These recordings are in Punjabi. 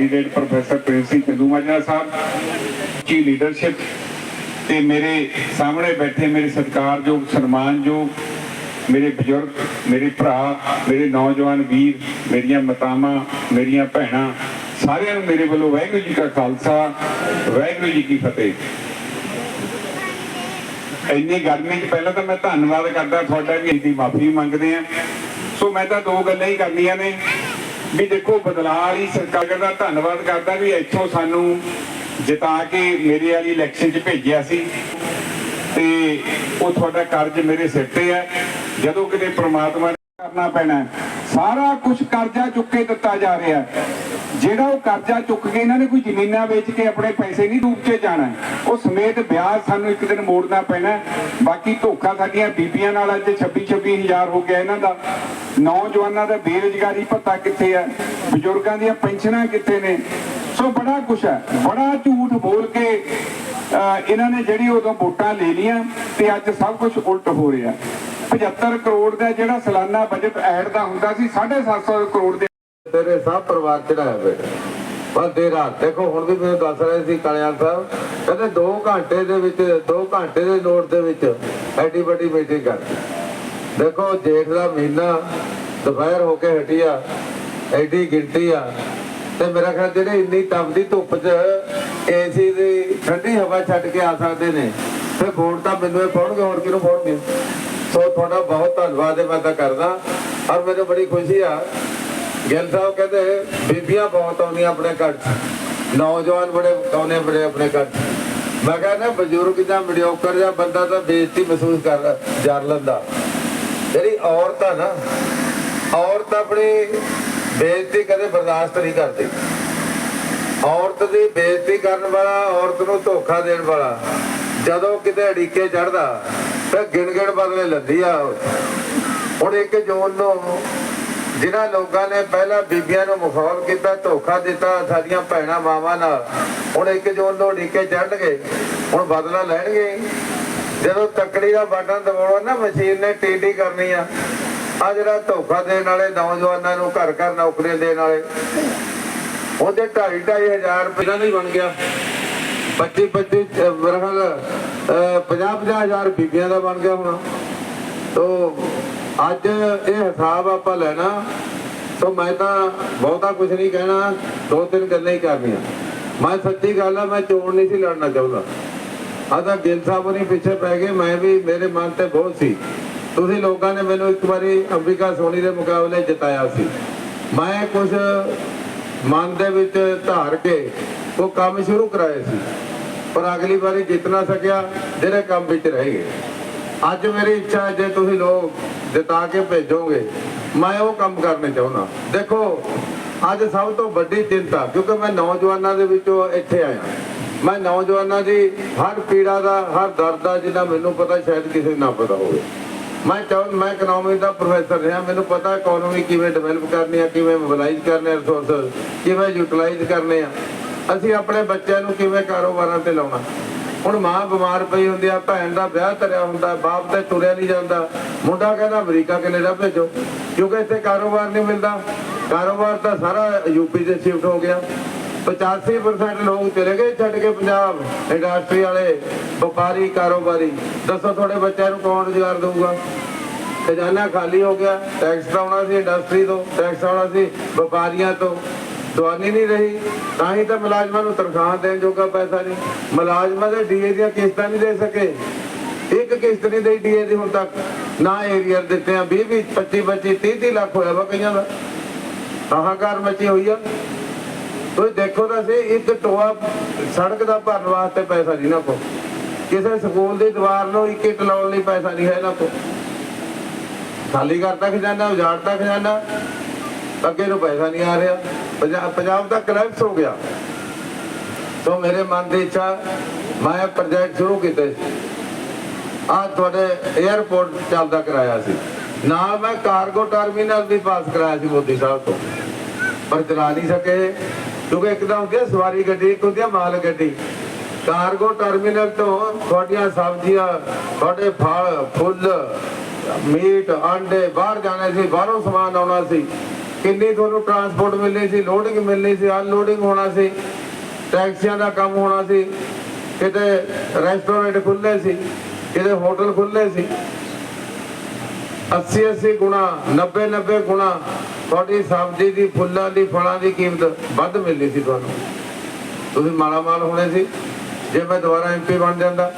ਕੈਂਡੀਡੇਟ ਪ੍ਰੋਫੈਸਰ ਪ੍ਰਿੰਸ ਸਿੰਘ ਚੰਦੂਮਾਜਰਾ ਸਾਹਿਬ ਕੀ ਲੀਡਰਸ਼ਿਪ ਤੇ ਮੇਰੇ ਸਾਹਮਣੇ ਬੈਠੇ ਮੇਰੇ ਸਤਿਕਾਰਯੋਗ, ਸਨਮਾਨਯੋਗ ਮੇਰੇ ਬਜ਼ੁਰਗ, ਮੇਰੇ ਭਰਾ, ਮੇਰੇ ਨੌਜਵਾਨ ਵੀਰ, ਮੇਰੀਆਂ ਮਾਤਾਵਾਂ, ਮੇਰੀਆਂ ਭੈਣਾਂ, ਸਾਰਿਆਂ ਨੂੰ ਮੇਰੇ ਵੱਲੋਂ ਵਾਹਿਗੁਰੂ ਜੀ ਕਾ ਖਾਲਸਾ, ਵਾਹਿਗੁਰੂ ਜੀ ਕੀ ਫਤਿਹ। ਇੰਨੀ ਗਰਮੀ 'ਚ ਪਹਿਲਾਂ ਤਾਂ ਮੈਂ ਧੰਨਵਾਦ ਕਰਦਾ ਤੁਹਾਡਾ ਵੀ ਇਹਦੀ ਮਾਫੀ ਮੰਗਦੇ ਆ ਸੋ ਮੈਂ ਤਾਂ ਦੋ ਗੱਲਾਂ ਹੀ ਕਰਨੀਆਂ ਨੇ। ਵੀ ਦੇਖੋ ਬਦਲਾਅ ਵਾਲੀ ਸਰਕਾਰ ਦਾ ਧੰਨਵਾਦ ਕਰਦਾ ਵੀ ਇੱਥੋਂ ਸਾਨੂੰ ਜਿਤਾ ਕੇ ਮੇਰੇ ਵਾਲੀ ਇਲੈਕਸ਼ਨ 'ਚ ਭੇਜਿਆ ਸੀ। ਤੇ ਉਹ ਤੁਹਾਡਾ ਕਰਜ਼ ਮੇਰੇ ਸਿਰ ਤੇ ਹੈ। ਜਦੋਂ ਕਿਤੇ ਪ੍ਰਮਾਤਮਾ ਕਰਨਾ ਪੈਣਾ ਸਾਰਾ ਕੁਝ ਕਰਜ਼ਾ ਚੁੱਕ ਕੇ ਦਿੱਤਾ ਜਾ ਰਿਹਾ ਜਿਹੜਾ ਉਹ ਕਰਜ਼ਾ ਚੁੱਕ ਕੇ ਇਹਨਾਂ ਨੇ ਕੋਈ ਜ਼ਮੀਨਾਂ ਵੇਚ ਕੇ ਆਪਣੇ ਪੈਸੇ ਨਹੀਂ ਡੂਬ ਕੇ ਜਾਣਾ ਉਹ ਸਮੇਤ ਵਿਆਜ ਸਾਨੂੰ ਇੱਕ ਦਿਨ ਮੋੜਨਾ ਪੈਣਾ ਬਾਕੀ ਧੋਖਾ ਸਾਡੀਆਂ ਬੀਬੀਆਂ ਨਾਲ ਅੱਜ 26 26000 ਹੋ ਗਿਆ ਇਹਨਾਂ ਦਾ। ਨੌਜਵਾਨਾਂ ਦਾ ਬੇਰੁਜ਼ਗਾਰੀ ਭੱਤਾ ਕਿੱਥੇ ਹੈ? ਬਜ਼ੁਰਗਾਂ ਦੀਆਂ ਪੈਨਸ਼ਨਾਂ ਕਿੱਥੇ ਨੇ? ਸੋ ਬੜਾ ਕੁਛ ਹੈ। ਬੜਾ ਝੂਠ ਬੋਲ ਕੇ ਇਹਨਾਂ ਨੇ ਜਿਹੜੀ ਉਦੋਂ ਵੋਟਾਂ ਲੈ ਲੀਆਂ ਤੇ ਅੱਜ ਸਭ ਕੁਝ ਉਲਟ ਹੋ ਰਿਹਾ 75 ਕਰੋੜ ਦਾ ਜਿਹੜਾ ਸਾਲਾਨਾ ਬਜਟ ਐਡ ਦਾ ਹੁੰਦਾ ਸੀ 750 ਕਰੋੜ ਦੇ ਤੇਰੇ ਸਭ ਪਰਿਵਾਰ ਚੜਾਇਆ ਬੇਟਾ ਪਰ ਦੇਰ ਰਾਤ, ਦੇਖੋ ਹੁਣ ਵੀ ਮੈਨੂੰ ਦੱਸ ਰਹੇ ਸੀ ਕਲਿਆਣ ਸਾਹਿਬ, ਕਹਿੰਦੇ 2 ਘੰਟੇ ਦੇ ਵਿੱਚ 2 ਘੰਟੇ ਦੇ ਨੋਟ ਦੇ ਵਿੱਚ ਐਡੀ ਵੱਡੀ ਮੀਟਿੰਗ ਕਰਤੀ ਦੇਖੋ ਜੇਠ ਦਾ ਮਹੀਨਾ ਦੁਪਹਿਰ ਹੋ ਕੇ ਹਟਿਆ, ਐਡੀ ਗਿਣਤੀ ਆ। ਤੇ ਮੇਰਾ ਖਿਆਲ ਜਿਹੜੇ ਇੰਨੀ ਤਪਦੀ ਧੁੱਪ 'ਚ ਏਸੀ ਦੀ ਠੰਡੀ ਹਵਾ ਛੱਡ ਕੇ ਆ ਸਕਦੇ ਨੇ ਤੇ ਵੋਟ ਤਾਂ ਮੈਨੂੰ ਇਹ ਪਾਉਣਗੇ ਹੋਰ ਕਿਹਨੂੰ ਪਾਉਣਗੇ ਸੋ ਤੁਹਾਡਾ ਬਹੁਤ ਧੰਨਵਾਦ ਮੈਂ ਤਾਂ ਕਰਦਾ। ਔਰ ਮੈਨੂੰ ਬੜੀ ਖੁਸ਼ੀ ਆ। ਗਿੱਲ ਸਾਹਿਬ ਕਹਿੰਦੇ, ਬੀਬੀਆਂ ਬਹੁਤ ਆਉਂਦੀਆਂ ਆਪਣੇ ਘਰ ਨੌਜਵਾਨ ਬੜੇ ਆਉਂਦੇ ਬੜੇ ਆਪਣੇ ਘਰ ਮੈਂ ਕਹਿੰਦਾ ਬਜ਼ੁਰਗ ਜਾਂ ਮੀਡੀਓਕਰ ਜਾਂ ਬੰਦਾ ਤਾਂ ਬੇਇੱਜ਼ਤੀ ਮਹਿਸੂਸ ਕਰ ਜਰ ਲੈਂਦਾ। ਜਿਹੜੀ ਔਰਤ ਆ ਨਾ, ਔਰਤ ਆਪਣੀ ਬੇਇੱਜ਼ਤੀ ਕਦੇ ਬਰਦਾਸ਼ਤ ਨਹੀਂ ਕਰਦੀ। ਔਰਤ ਦੀ ਬੇਇੱਜ਼ਤੀ ਕਰਨ ਵਾਲਾ, ਔਰਤ ਨੂੰ ਧੋਖਾ ਦੇਣ ਵਾਲਾ। ਜਦੋਂ ਕਿਤੇ ਅੜੀਕੇ ਚੜਦਾ ਤਾਂ ਗਿਣ ਗਿਣ ਬਦਲੇ ਲੈਂਦੀ ਆ ਹੁਣ ਇੱਕ ਜੋਨ ਨੂੰ ਜਿਨ੍ਹਾਂ ਲੋਕਾਂ ਨੇ ਪਹਿਲਾਂ ਬੀਬੀਆਂ ਨੂੰ ਮਖੌਲ ਕੀਤਾ, ਧੋਖਾ ਦਿੱਤਾ ਸਾਡੀਆਂ ਭੈਣਾਂ ਮਾਵਾਂ ਨਾਲ, ਹੁਣ ਇੱਕ ਜੋਨ ਨੂੰ ਢੀਕੇ ਚੜਨਗੇ ਹੁਣ ਬਦਲਾ ਲੈਣਗੇ। ਜਦੋਂ ਤੱਕੜੀ ਦਾ ਬਟਨ ਦਬਾਉਣਾ ਨਾ, ਮਸ਼ੀਨ ਨੇ ਟੀਟੀ ਕਰਨੀ ਆ। ਆ ਜਿਹੜਾ ਧੋਖਾ ਦੇਣ ਵਾਲੇ ਨੌਜਵਾਨਾਂ ਨੂੰ ਘਰ ਘਰ ਨੌਕਰੀਆਂ ਦੇਣ ਵਾਲੇ। ਉਹਦੇ 2.5 2.5 ਹਜ਼ਾਰ ਰੁਪਏ ਦਾ ਨਹੀਂ ਬਣ ਗਿਆ? 25 25 ਬਰਹਲ 50 50 ਬੀਬੀਆਂ ਦਾ ਬਣ ਗਿਆ ਹੁਣ। ਤੋ ਅੱਜ ਇਹ ਹਿਸਾਬ ਆਪਾਂ ਲੈਣਾ, ਤੋ ਮੈਂ ਤਾਂ ਬਹੁਤਾ ਕੁਝ ਨਹੀਂ ਕਹਿਣਾ, ਦੋ ਤਿੰਨ ਗੱਲਾਂ ਹੀ ਕਰਨੀਆਂ। ਮੈਂ ਸੱਚੀ ਗੱਲ ਆ, ਮੈਂ ਚੋਣ ਨਹੀਂ ਸੀ ਲੜਨਾ ਚਾਹੁੰਦਾ। ਆ ਤਾਂ ਸਾਹਿਬ ਨਹੀਂ ਪਿੱਛੇ ਪੈ ਗਏ, ਮੈਂ ਵੀ ਮੇਰੇ ਮਨ ਤੇ ਬਹੁਤ ਸੀ। ਤੁਸੀਂ ਲੋਕਾਂ ਨੇ ਮੈਨੂੰ ਇੱਕ ਵਾਰੀ ਅੰਬਿਕਾ ਸੋਨੀ ਦੇ ਮੁਕਾਬਲੇ ਜਿਤਾਇਆ ਸੀ। ਮੈਂ ਕੁਝ ਮਨ ਦੇ ਵਿੱਚ ਧਾਰ ਕੇ ਉਹ ਕੰਮ ਸ਼ੁਰੂ ਕਰਾਏ ਸੀ। ਪਰ ਅਗਲੀ ਵਾਰੀ ਜਿੱਤ ਨਾ ਸਕਿਆ, ਜਿਹੜੇ ਕੰਮ ਵਿੱਚ ਰਹਿ। ਗਏ ਅੱਜ ਮੇਰੀ ਇੱਛਾ ਹੈ ਜੇ ਤੁਸੀਂ ਲੋਕ ਜਿਤਾ ਕੇ ਭੇਜੋਗੇ, ਮੈਂ ਉਹ ਕੰਮ ਕਰਨੇ ਚਾਹੁੰਦਾ। ਦੇਖੋ, ਅੱਜ ਸਭ ਤੋਂ ਵੱਡੀ ਚਿੰਤਾ, ਕਿਉਂਕਿ ਮੈਂ ਨੌਜਵਾਨਾਂ ਦੇ ਵਿੱਚੋਂ ਇੱਥੇ ਆਇਆ। ਮੈਂ ਨੌਜਵਾਨਾਂ ਦੀ ਹਰ ਪੀੜਾ ਦਾ, ਹਰ ਦਰਦ ਦਾ, ਜਿੰਨਾ ਮੈਨੂੰ ਪਤਾ, ਸ਼ਾਇਦ ਕਿਸੇ ਨਾ ਪਤਾ ਹੋਵੇ। ਮੈਂ ਚਾਹ, ਮੈਂ ਇਕਨੋਮੀ ਦਾ ਪ੍ਰੋਫੈਸਰ ਰਿਹਾ, ਮੈਨੂੰ ਪਤਾ ਇਕਨੋਮੀ ਕਿਵੇਂ ਡਿਵੈਲਪ ਕਰਨੀ ਆ, ਕਿਵੇਂ ਮੋਬਿਲਾਈਜ਼ ਕਰਨੇ ਰਿਸੋਰਸਸ ਕਿਵੇਂ ਯੂਟਿਲਾਈਜ਼ ਕਰਨੇ ਆ। ਅਸੀਂ ਆਪਣੇ ਬੱਚਿਆਂ ਨੂੰ ਕਿਵੇਂ ਕਾਰੋਬਾਰਾਂ ਤੇ ਲਾਉਣਾ? ਹੁਣ ਮਾਂ ਬਿਮਾਰ ਪਈ ਹੁੰਦੀ ਆ, ਭੈਣ ਦਾ ਵਿਆਹ ਧਰਿਆ ਹੁੰਦਾ, ਬਾਪ ਤੇ ਤੁਰਿਆ ਨਹੀਂ ਜਾਂਦਾ। ਮੁੰਡਾ ਕਹਿੰਦਾ, ਅਮਰੀਕਾ ਕੈਨੇਡਾ ਭੇਜੋ। ਕਿਉਂਕਿ ਇੱਥੇ ਕਾਰੋਬਾਰ ਨਹੀਂ ਮਿਲਦਾ। ਕਾਰੋਬਾਰ ਤਾਂ ਸਾਰਾ ਯੂਪੀ ਦੇ ਸ਼ਿਫਟ ਹੋ ਗਿਆ। 85% ਲੋਕ ਚਲੇ ਗਏ ਛੱਡ ਕੇ ਪੰਜਾਬ। ਇੰਡਸਟਰੀ ਵਾਲੇ, ਵਪਾਰੀ, ਕਾਰੋਬਾਰੀ। ਦੱਸੋ ਤੁਹਾਡੇ ਬੱਚਿਆਂ ਨੂੰ ਕੌਣ ਰੁਜ਼ਗਾਰ ਦੇਊਗਾ? ਖਜ਼ਾਨਾ ਖਾਲੀ ਹੋ ਗਿਆ। ਟੈਕਸ ਆਉਣਾ ਸੀ ਇੰਡਸਟਰੀ ਤੋਂ ਟੈਕਸ ਆਉਣਾ ਸੀ ਵਪਾਰੀਆਂ ਤੋਂ। ਦਵਾਨੀ ਨਹੀਂ ਰਹੀ, ਤਾਂ ਹੀ ਤਾਂ ਮੁਲਾਜ਼ਮਾਂ ਨੂੰ ਤਨਖਾਹ ਦੇਣ ਜੋਗਾ ਪੈਸਾ ਨਹੀਂ। ਮੁਲਾਜ਼ਮਾਂ ਦੇ ਡੀਏ ਦੀਆਂ ਕਿਸ਼ਤਾਂ ਨਹੀਂ ਦੇ ਸਕੇ। ਇੱਕ ਕਿਸ਼ਤ ਨਹੀਂ ਦੇਈ ਡੀਏ ਦੀ ਹੁਣ ਤੱਕ। ਨਾ ਏਰੀਅਰ ਦਿੱਤੇ ਆ 20 20 25 25 30 30 ਲੱਖ ਹੋਇਆ ਵਾ ਕਈਆਂ ਦਾ। ਹਾਹਾਕਾਰ ਮਚੀ ਹੋਈ ਆ। ਤੁਸੀਂ ਦੇਖੋ ਤਾਂ ਸਹੀ, ਇੱਕ ਟੋਆ ਸੜਕ ਦਾ ਭਰਨ ਵਾਸਤੇ ਪੈਸਾ ਨਹੀਂ ਨਾ ਕੋ। ਕਿਸੇ ਸਕੂਲ ਦੀ ਦੀਵਾਰ ਨੂੰ ਇੱਕ ਲਾਉਣ ਲਈ ਪੈਸਾ ਨਹੀਂ ਹੈ ਨਾ ਕੋ। ਖਾਲੀ ਕਰਤਾ ਖਜ਼ਾਨਾ ਉਜਾੜਤਾ ਖਜ਼ਾਨਾ। ਅੱਗੇ ਨੂੰ ਪੈਸਾ ਨਹੀਂ ਆ ਰਿਹਾ। ਪੰਜਾਬ ਦਾ ਕਲੈਪਸ ਹੋ ਗਿਆ। ਸੋ ਮੇਰੇ ਮਨ ਦੀ ਇੱਛਾ, ਮੈਂ ਪ੍ਰੋਜੈਕਟ ਸ਼ੁਰੂ ਕੀਤੇ। ਆ ਤੁਹਾਡੇ 에어ਪੋਰਟ ਚੱਲਦਾ ਕਰਾਇਆ ਸੀ। ਨਾਲ ਮੈਂ ਕਾਰਗੋ ਟਰਮੀਨਲ ਵੀ ਪਾਸ ਕਰਾਇਆ ਸੀ ਮੋਦੀ ਸਾਹਿਬ ਤੋਂ। ਪਰ ਚਲਾ ਨਹੀਂ ਸਕੇ। ਕਿਉਂਕਿ ਇੱਕ ਹੁੰਦੀ ਸਵਾਰੀ ਗੱਡੀ, ਇੱਕ ਹੁੰਦੀ ਮਾਲ ਗੱਡੀ। ਕਾਰਗੋ ਟਰਮੀਨਲ ਤੋਂ ਤੁਹਾਡੀਆਂ ਸਬਜ਼ੀਆਂ, ਤੁਹਾਡੇ ਫਲ, ਫੁੱਲ, ਮੀਟ, ਆਂਡੇ ਬਾਹਰ ਜਾਣੇ ਸੀ, ਬਾਹਰੋਂ ਸਮਾਨ ਆਉਣਾ ਸੀ। ਕਿੰਨੀ ਤੁਹਾਨੂੰ ਟਰਾਂਸਪੋਰਟ ਮਿਲਣੀ ਸੀ ਲੋਡਿੰਗ ਮਿਲਣੀ ਸੀ ਅਨਲੋਡਿੰਗ ਹੋਣਾ ਸੀ ਟੈਕਸੀਆਂ ਦਾ ਕੰਮ ਹੋਣਾ ਸੀ, ਕਿਤੇ ਰੈਸਟੋਰੈਂਟ ਖੁੱਲੇ ਸੀ, ਕਿਤੇ ਹੋਟਲ ਖੁੱਲੇ ਸੀ। 80 80 ਗੁਣਾ 90 90 ਗੁਣਾ ਤੁਹਾਡੀ ਸਬਜ਼ੀ ਦੀ, ਫੁੱਲਾਂ ਦੀ, ਫਲਾਂ ਦੀ ਕੀਮਤ ਵੱਧ ਮਿਲਣੀ ਸੀ ਤੁਹਾਨੂੰ। ਤੁਸੀਂ ਮਾਲਾ ਮਾਲ ਹੋਣੇ ਸੀ, ਜੇ ਮੈਂ ਦੁਬਾਰਾ ਐਮਪੀ ਬਣ ਜਾਂਦਾ।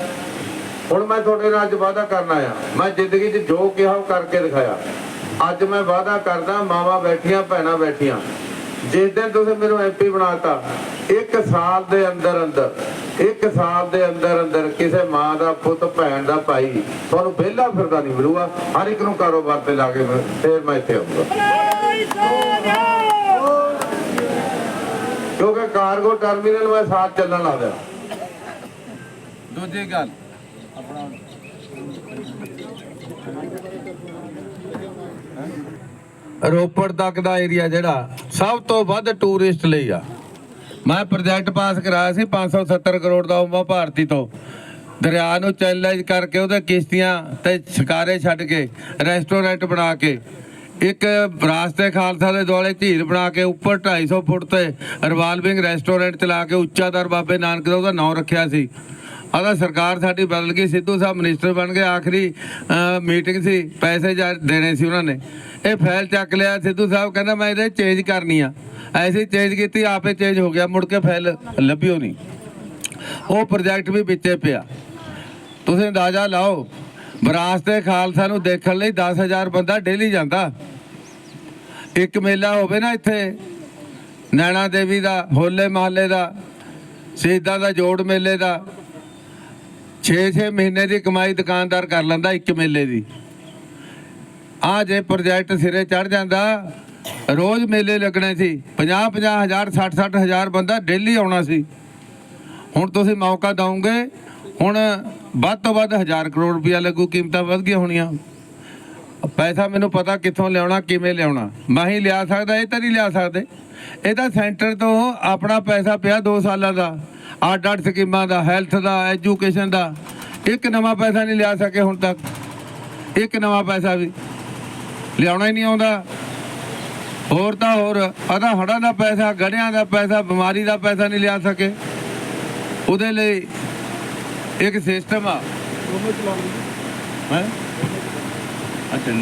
ਹੁਣ ਮੈਂ ਤੁਹਾਡੇ ਨਾਲ ਅੱਜ ਵਾਅਦਾ ਕਰਨ ਆਇਆ। ਮੈਂ ਜ਼ਿੰਦਗੀ 'ਚ ਜੋ ਕਿਹਾ ਉਹ ਕਰਕੇ ਦਿਖਾਇਆ। ਅੱਜ ਮੈਂ ਵਾਅਦਾ ਕਰਦਾ, ਮਾਵਾ ਬੈਠੀਆਂ, ਭੈਣਾਂ ਬੈਠੀਆਂ। ਜਿਸ ਦਿਨ ਤੁਸੀਂ ਮੈਨੂੰ ਐਮਪੀ ਬਣਾਤਾ, ਇੱਕ ਸਾਲ ਦੇ ਅੰਦਰ ਅੰਦਰ, ਇੱਕ ਸਾਲ ਦੇ ਅੰਦਰ ਅੰਦਰ ਕਿਸੇ ਮਾਂ ਦਾ, ਪੁੱਤ, ਭੈਣ ਦਾ, ਭਾਈ, ਤੁਹਾਨੂੰ ਵਿਹਲਾ ਫਿਰਦਾ ਨਹੀਂ ਮਿਲੂਗਾ। ਹਰ ਇੱਕ ਨੂੰ ਕਾਰੋਬਾਰ ਤੇ ਲਾ ਕੇ ਫਿਰ- ਮੈਂ ਇੱਥੇ ਆਉਂਗਾ ਕਿਉਂਕਿ ਕਾਰਗੋ ਟਰਮੀਨਲ ਮੈਂ ਸਾਥ ਚੱਲਣ ਲੱਗਦਾ ਦੂਜੀ ਗੱਲ। ਰੋਪੜ ਤੱਕ ਦਾ ਏਰੀਆ ਜਿਹੜਾ ਸਭ ਤੋਂ ਵੱਧ ਟੂਰਿਸਟ ਲਈ ਆ। ਮੈਂ ਪ੍ਰੋਜੈਕਟ ਪਾਸ ਕਰਾਇਆ ਸੀ 570 ਕਰੋੜ ਦਾ ਉਮਾ ਭਾਰਤੀ ਤੋਂ। ਦਰਿਆ ਨੂੰ ਚੈਨਲਾਈਜ਼ ਕਰਕੇ ਉਹਦੇ ਕਿਸ਼ਤੀਆਂ ਤੇ ਸ਼ਿਕਾਰੇ ਛੱਡ ਕੇ ਰੈਸਟੋਰੈਂਟ ਬਣਾ ਕੇ, ਇੱਕ ਰਾਸਤੇ ਖਾਲਸਾ ਦੇ ਦੁਆਲੇ ਝੀਲ ਬਣਾ ਕੇ, ਉੱਪਰ 250 ਫੁੱਟ ਤੇ ਰਿਵਾਲਵਿੰਗ ਰੈਸਟੋਰੈਂਟ ਚਲਾ ਕੇ ਉੱਚਾ ਦਰ ਬਾਬੇ ਨਾਨਕ ਦਾ ਉਹਦਾ ਨਾਮ ਰੱਖਿਆ ਸੀ। ਆਦਾ ਸਰਕਾਰ ਸਾਡੀ ਬਦਲ ਗਈ, ਸਿੱਧੂ ਸਾਹਿਬ ਮਿਨਿਸਟਰ ਬਣ ਗਏ, ਆਖਰੀ ਮੀਟਿੰਗ ਸੀ, ਪੈਸੇ ਦੇਣੇ ਸੀ ਉਹਨਾਂ ਨੇ। ਇਹ ਫਾਈਲ ਚੱਕ ਲਿਆ, ਸਿੱਧੂ ਸਾਹਿਬ ਕਹਿੰਦਾ, ਮੈਂ ਇਹਦੇ ਚੇਂਜ ਕਰਨੀ ਆ। ਐਸੀ ਚੇਂਜ ਕੀਤੀ, ਆਪੇ ਚੇਂਜ ਹੋ ਗਿਆ, ਮੁੜ ਕੇ ਫਾਈਲ ਲੱਭਿਓ ਨਹੀਂ। ਉਹ ਪ੍ਰੋਜੈਕਟ ਵੀ ਵਿੱਚੇ ਪਿਆ। ਤੁਸੀਂ ਅੰਦਾਜ਼ਾ ਲਾਓ, ਵਿਰਾਸਤੇ ਖਾਲਸਾ ਨੂੰ ਦੇਖਣ ਲਈ 10000 ਬੰਦਾ ਡੇਲੀ ਜਾਂਦਾ। ਇੱਕ ਮੇਲਾ ਹੋਵੇ ਨਾ ਇੱਥੇ, ਨੈਣਾ ਦੇਵੀ ਦਾ, ਹੋਲੇ ਮਹੱਲੇ ਦਾ, ਸ਼ਹੀਦਾਂ ਦਾ ਜੋੜ ਮੇਲੇ ਦਾ 6-6 ਮਹੀਨੇ ਦੀ ਕਮਾਈ ਦੁਕਾਨਦਾਰ ਕਰ ਲੈਂਦਾ ਇੱਕ ਮੇਲੇ ਦੀ। ਆ ਜੇ ਪ੍ਰੋਜੈਕਟ ਸਿਰੇ ਚੜ ਜਾਂਦਾ, ਰੋਜ਼ ਮੇਲੇ ਲੱਗਣੇ ਸੀ। 50-50 ਹਜ਼ਾਰ 60-60 ਹਜ਼ਾਰ ਬੰਦਾ ਡੇਲੀ ਆਉਣਾ ਸੀ। ਹੁਣ ਤੁਸੀਂ ਮੌਕਾ ਦਵੋਗੇ ਹੁਣ ਵੱਧ ਤੋਂ ਵੱਧ 1000 ਕਰੋੜ ਰੁਪਇਆ ਲੱਗੂ, ਕੀਮਤਾਂ ਵੱਧ ਗਈਆਂ ਹੋਣੀਆਂ। ਪੈਸਾ ਮੈਨੂੰ ਪਤਾ ਕਿੱਥੋਂ ਲਿਆਉਣਾ ਕਿਵੇਂ ਲਿਆਉਣਾ। ਮੈਂ ਹੀ ਲਿਆ ਸਕਦਾ ਇਹ ਤਾਂ ਨਹੀਂ ਲਿਆ ਸਕਦੇ। ਇਹ ਤਾਂ ਸੈਂਟਰ ਤੋਂ ਆਪਣਾ ਪੈਸਾ ਪਿਆ 2 ਸਾਲਾਂ ਦਾ। ਅੱਡ ਅੱਡ ਸਕੀਮਾਂ ਦਾ ਹੈਲਥ ਦਾ ਐਜੂਕੇਸ਼ਨ ਦਾ। ਇੱਕ ਨਵਾਂ ਪੈਸਾ ਨਹੀਂ ਲਿਆ ਸਕੇ ਹੁਣ ਤੱਕ। ਇੱਕ ਨਵਾਂ ਪੈਸਾ ਵੀ। ਲਿਆਉਣਾ ਹੀ ਨਹੀਂ ਆਉਂਦਾ। ਹੋਰ ਤਾਂ ਹੋਰ ਆਦਾ ਹੜਾਂ ਦਾ ਪੈਸਾ ਗੜਿਆਂ ਦਾ ਪੈਸਾ ਬਿਮਾਰੀ ਦਾ ਪੈਸਾ ਨਹੀਂ ਲਿਆ ਸਕੇ। ਉਹਦੇ ਲਈ ਇੱਕ ਸਿਸਟਮ ਆ। ਹੈ? ਅੱਛਾ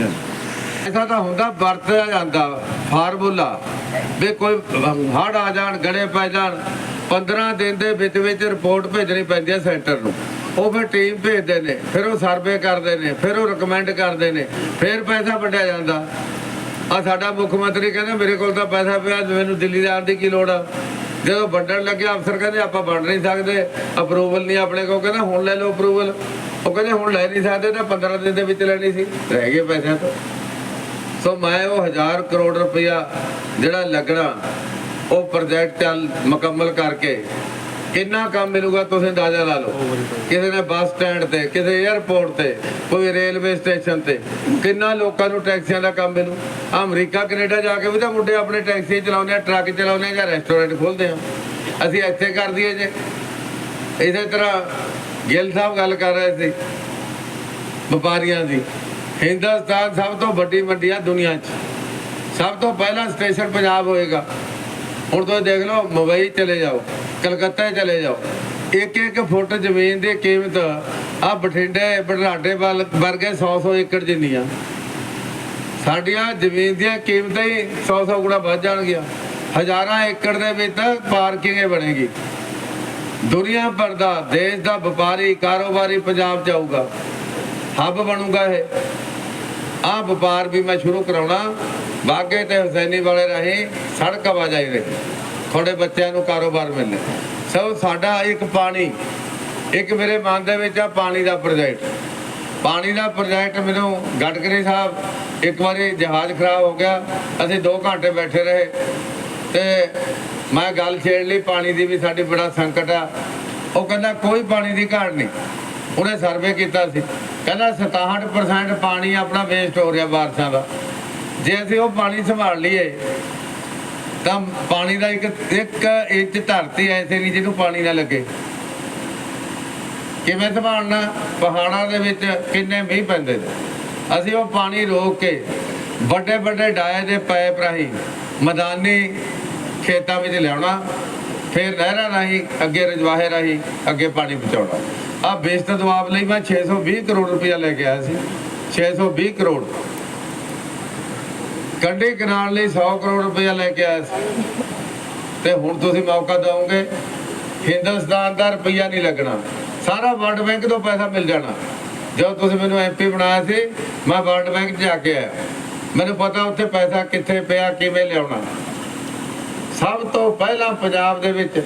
ਐਸਾ ਤਾਂ ਹੁੰਦਾ, ਵਰਤਿਆ ਜਾਂਦਾ, ਫਾਰਮੂਲਾ। ਵੀ ਕੋਈ ਹੜ ਆ ਜਾਣ, ਗੜੇ ਪੈ ਜਾਣ 15 ਦਿਨ ਦੇ ਵਿੱਚ ਵਿੱਚ ਰਿਪੋਰਟ ਭੇਜਣੀ ਪੈਂਦੀ ਹੈ ਸੈਂਟਰ ਨੂੰ। ਉਹ ਫਿਰ ਟੀਮ ਭੇਜਦੇ ਨੇ, ਫਿਰ ਉਹ ਸਰਵੇ ਕਰਦੇ ਨੇ, ਫਿਰ ਉਹ ਰეკਮੈਂਡ ਕਰਦੇ ਨੇ, ਫਿਰ ਪੈਸਾ ਵੰਡਿਆ ਜਾਂਦਾ। ਆ ਸਾਡਾ ਮੁੱਖ ਮੰਤਰੀ ਕਹਿੰਦਾ, ਮੇਰੇ ਕੋਲ ਤਾਂ ਪੈਸਾ ਪਿਆ, ਮੈਨੂੰ ਦਿੱਲੀ ਜਾਣ ਦੀ ਕੀ ਲੋੜ ਆ? ਜਦੋਂ ਵੰਡਣ ਲੱਗਿਆ, ਅਫਸਰ ਕਹਿੰਦੇ, ਆਪਾਂ ਵੰਡ ਨਹੀਂ ਸਕਦੇ ਅਪਰੂਵਲ ਨਹੀਂ ਆਪਣੇ ਕੋਲ। ਕਹਿੰਦਾ, ਹੁਣ ਲੈ ਲਓ ਅਪਰੂਵਲ ਉਹ ਕਹਿੰਦੇ ਹੁਣ ਲੈ ਨਹੀਂ ਸਕਦੇ ਤਾਂ 15 ਦਿਨ ਦੇ ਵਿੱਚ ਲੈਣੀ ਸੀ। ਰਹਿ ਗਏ ਪੈਸੇ ਤਾਂ। ਸੋ ਮੈਂ ਉਹ 1000 ਕਰੋੜ ਰੁਪਇਆ ਜਿਹੜਾ ਲੱਗਣਾ, ਉਹ ਪ੍ਰੋਜੈਕਟ ਮੁਕੰਮਲ ਕਰਕੇ ਕਿੰਨਾ ਕੰਮ ਮਿਲੂਗਾ ਤੁਸੀਂ ਅੰਦਾਜ਼ਾ ਲਾ ਲਓ। ਕਿਸੇ ਨੇ ਬੱਸ ਸਟੈਂਡ ਤੇ, ਕਿਸੇ 에ਅਰਪੋਰਟ ਤੇ, ਕੋਈ ਰੇਲਵੇ ਸਟੇਸ਼ਨ ਤੇ, ਕਿੰਨਾ ਲੋਕਾਂ ਨੂੰ ਟੈਕਸੀਆਂ ਦਾ ਕੰਮ ਮਿਲੂ। ਅਮਰੀਕਾ, ਕੈਨੇਡਾ ਜਾ ਕੇ ਵੀ ਤਾਂ ਮੁੰਡੇ ਆਪਣੇ ਟੈਕਸੀ ਚਲਾਉਂਦੇ ਆ, ਟਰੱਕ ਚਲਾਉਂਦੇ ਆ ਜਾਂ ਰੈਸਟੋਰੈਂਟ ਖੋਲਦੇ ਆ। ਅਸੀਂ ਇੱਥੇ ਕਰ ਦਈਏ ਜੇ। ਇਸੇ ਤਰ੍ਹਾਂ ਗਿੱਲ ਸਾਹਿਬ ਗੱਲ ਕਰ ਰਹੇ ਸੀ, ਵਪਾਰੀਆਂ ਦੀ। ਹਿੰਦੁਸਤਾਨ ਸਭ ਤੋਂ ਵੱਡੀ ਮੰਡੀ ਆ ਦੁਨੀਆ 'ਚ। ਸਭ ਤੋਂ ਪਹਿਲਾ ਸਟੇਸ਼ਨ ਪੰਜਾਬ ਹੋਏਗਾ। ਹੁਣ ਤੁਸੀਂ ਦੇਖ ਲਓ, ਮੁੰਬਈ ਚਲੇ ਜਾਓ, ਕਲਕੱਤਾ ਚਲੇ ਜਾਓ। ਇੱਕ ਇੱਕ ਫੁੱਟ ਜ਼ਮੀਨ ਦੀ ਕੀਮਤ ਆ ਬਠਿੰਡੇ, ਬਰਨਾਡੇ ਵੱਲ ਵਰਗੇ 100 100 ਏਕੜ ਜਿੰਨੀ ਆ। ਸਾਡੀਆਂ ਜ਼ਮੀਨ ਦੀਆਂ ਕੀਮਤਾਂ ਹੀ 100 100 ਗੁਣਾ ਵੱਧ ਜਾਣਗੀਆਂ। ਹਜ਼ਾਰਾਂ ਏਕੜ ਦੇ ਵਿੱਚ ਤਾਂ ਪਾਰਕਿੰਗ ਹੀ ਬਣੇਗੀ। ਦੁਨੀਆ ਭਰ ਦਾ, ਦੇਸ਼ ਦਾ ਵਪਾਰੀ, ਕਾਰੋਬਾਰੀ ਪੰਜਾਬ ਚ ਆਊਗਾ। ਹੱਬ ਬਣੂਗਾ ਇਹ। ਆਹ ਵਪਾਰ ਵੀ ਮੈਂ ਸ਼ੁਰੂ ਕਰਾਉਣਾ। ਬਾਗੇ ਤੇ ਹੁਸੈਨੀ ਵਾਲੇ ਰਾਹੀਂ ਸੜਕ ਆਵਾਜਾਈ ਦੇ। ਤੁਹਾਡੇ ਬੱਚਿਆਂ ਨੂੰ ਕਾਰੋਬਾਰ ਮਿਲਣੇ। ਸੋ ਸਾਡਾ ਇੱਕ ਪਾਣੀ, ਇੱਕ ਮੇਰੇ ਮਨ ਦੇ ਵਿੱਚ ਆ ਪਾਣੀ ਦਾ ਪ੍ਰੋਜੈਕਟ। ਪਾਣੀ ਦਾ ਪ੍ਰੋਜੈਕਟ ਮੈਨੂੰ ਗਡਕਰੀ ਸਾਹਿਬ ਇੱਕ ਵਾਰੀ ਜਹਾਜ਼ ਖਰਾਬ ਹੋ ਗਿਆ। ਅਸੀਂ 2 ਘੰਟੇ ਬੈਠੇ ਰਹੇ। ਤੇ ਮੈਂ ਗੱਲ ਛੇੜ ਲਈ, ਪਾਣੀ ਦੀ ਵੀ ਸਾਡੀ ਬੜਾ ਸੰਕਟ ਆ। ਉਹ ਕਹਿੰਦਾ, ਕੋਈ ਪਾਣੀ ਦੀ ਘਾਟ ਨਹੀਂ। ਉਹਨੇ ਸਰਵੇ ਕੀਤਾ ਸੀ। ਕਹਿੰਦਾ 67% ਪਾਣੀ ਆਪਣਾ ਵੇਸਟ ਹੋ ਰਿਹਾ ਬਾਰਿਸ਼ਾਂ ਦਾ। ਜੇ ਅਸੀਂ ਉਹ ਪਾਣੀ ਸੰਭਾਲ ਲਈਏ, ਤਾਂ ਪਾਣੀ ਦਾ ਇੱਕ ਇੱਕ ਇੰਚ ਧਰਤੀ ਐਸੇ ਨਹੀਂ ਜਿਹਨੂੰ ਪਾਣੀ ਨਾ ਲੱਗੇ। ਕਿਵੇਂ ਸੰਭਾਲਣਾ? ਪਹਾੜਾਂ ਦੇ ਵਿੱਚ ਕਿੰਨੇ ਮੀਂਹ ਪੈਂਦੇ ਨੇ। ਅਸੀਂ ਉਹ ਪਾਣੀ ਰੋਕ ਕੇ ਵੱਡੇ ਵੱਡੇ ਡਾਏ ਦੇ ਪਾਈਪ ਰਾਹੀਂ, ਮੈਦਾਨੀ ਖੇਤਾਂ ਵਿੱਚ ਲਿਆਉਣਾ, ਫਿਰ ਨਹਿਰਾਂ ਰਾਹੀਂ, ਅੱਗੇ ਰਜਵਾਹੇ ਰਾਹੀਂ, ਅੱਗੇ ਪਾਣੀ ਪਹੁੰਚਾਉਣਾ। ਆ ਬੇਸਤ ਦਵਾਬ ਲਈ ਮੈਂ 620 ਕਰੋੜ ਰੁਪਇਆ ਲੈ ਕੇ ਆਇਆ ਸੀ। 620 ਕਰੋੜ। ਕੰਡੇ ਕਨਾਲ ਲਈ 100 ਕਰੋੜ ਰੁਪਇਆ ਲੈ ਕੇ ਆਇਆ ਸੀ। ਤੇ ਹੁਣ ਤੁਸੀਂ ਮੌਕਾ ਦਿਓਗੇ, ਹਿੰਦੁਸਤਾਨ ਦਾ ਰੁਪਈਆ ਨਹੀਂ ਲੱਗਣਾ। ਸਾਰਾ ਵਰਲਡ ਬੈਂਕ ਤੋਂ ਪੈਸਾ ਮਿਲ ਜਾਣਾ। ਜਦੋਂ ਤੁਸੀਂ ਮੈਨੂੰ ਐਮਪੀ ਬਣਾਇਆ ਸੀ, ਮੈਂ ਵਰਲਡ ਬੈਂਕ ਜਾ ਕੇ ਆਇਆ। ਮੈਨੂੰ ਪਤਾ ਉੱਥੇ ਪੈਸਾ ਕਿੱਥੇ ਪਿਆ, ਕਿਵੇਂ ਲਿਆਉਣਾ। ਸਭ ਤੋਂ ਪਹਿਲਾਂ ਪੰਜਾਬ ਦੇ ਵਿੱਚ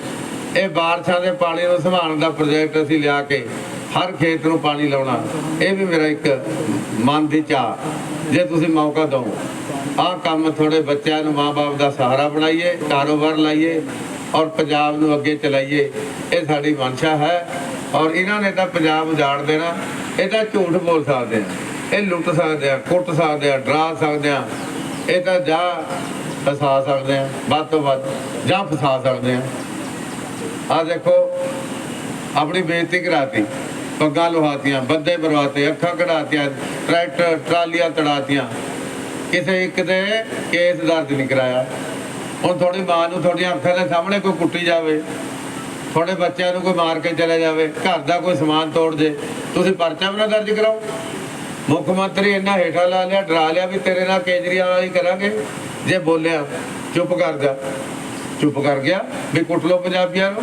ਇਹ ਬਾਰਿਸ਼ਾਂ ਦੇ ਪਾਣੀ ਨੂੰ ਸੰਭਾਲਣ ਦਾ ਪ੍ਰੋਜੈਕਟ ਅਸੀਂ ਲਿਆ ਕੇ ਹਰ ਖੇਤ ਨੂੰ ਪਾਣੀ ਲਾਉਣਾ। ਇਹ ਵੀ ਮੇਰਾ ਇੱਕ ਮਨ ਦੀ ਚਾਹ। ਜੇ ਤੁਸੀਂ ਮੌਕਾ ਦਿਓ, ਆਹ ਕੰਮ ਥੋੜੇ ਬੱਚਿਆਂ ਨੂੰ ਮਾਪੇ ਦਾ ਸਹਾਰਾ ਬਣਾਈਏ, ਕਾਰੋਬਾਰ ਲਾਈਏ ਔਰ ਪੰਜਾਬ ਨੂੰ ਅੱਗੇ ਚਲਾਈਏ। ਇਹ ਸਾਡੀ ਮਨਸ਼ਾ ਹੈ ਔਰ ਇਹਨਾਂ ਨੇ ਤਾਂ ਪੰਜਾਬ ਉਜਾੜ ਦੇਣਾ, ਇਹ ਤਾਂ ਝੂਠ ਬੋਲ ਸਕਦੇ ਆ, ਇਹ ਲੁੱਟ ਸਕਦੇ ਆ, ਕੁੱਟ ਸਕਦੇ ਆ, ਡਰਾ ਸਕਦੇ ਆ। ਇਹ ਤਾਂ ਜਾ ਫਸਾ ਸਕਦੇ ਆ ਵੱਧ ਤੋਂ ਵੱਧ ਜਾਂ ਫਸਾ ਸਕਦੇ ਆ ਆ ਦੇਖੋ, ਆਪਣੀ ਬੇਇੱਜ਼ਤੀ ਕਰਾਤੀ, ਪੱਗਾਂ ਲੁਹਾਤੀਆਂ, ਬੰਦੇ ਮਰਵਾਤੇ, ਅੱਖਾਂ ਕਢਾਤੀਆਂ, ਟਰੈਕਟਰ, ਟਰਾਲੀਆਂ ਤੜਾਤੀਆਂ। ਕਿਸੇ ਇੱਕ ਦੇ ਕੇਸ ਦਰਜ ਨਹੀਂ ਕਰਾਇਆ। ਹੁਣ ਤੁਹਾਡੀ ਮਾਂ ਨੂੰ ਤੁਹਾਡੀਆਂ ਅੱਖਾਂ ਦੇ ਸਾਹਮਣੇ ਕੋਈ ਕੁੱਟੀ ਜਾਵੇ, ਤੁਹਾਡੇ ਬੱਚਿਆਂ ਨੂੰ ਕੋਈ ਮਾਰ ਕੇ ਚਲੇ ਜਾਵੇ, ਘਰ ਦਾ ਕੋਈ ਸਮਾਨ ਤੋੜ ਜੇ ਤੁਸੀਂ ਪਰਚਾ ਵੀ ਨਾ ਦਰਜ ਕਰਾਓ। ਮੁੱਖ ਮੰਤਰੀ ਇੰਨਾ ਹੇਠਾਂ ਲਾ ਲਿਆ, ਡਰਾ ਲਿਆ ਵੀ ਤੇਰੇ ਨਾਲ ਕੇਜਰੀਵਾਲ ਹੀ ਕਰਾਂਗੇ। ਜੇ ਬੋਲਿਆ, ਚੁੱਪ ਕਰ ਜਾ। ਚੁੱਪ ਕਰ ਗਿਆ, ਵੀ ਕੁੱਟ ਲੋ ਪੰਜਾਬੀਆਂ ਨੂੰ।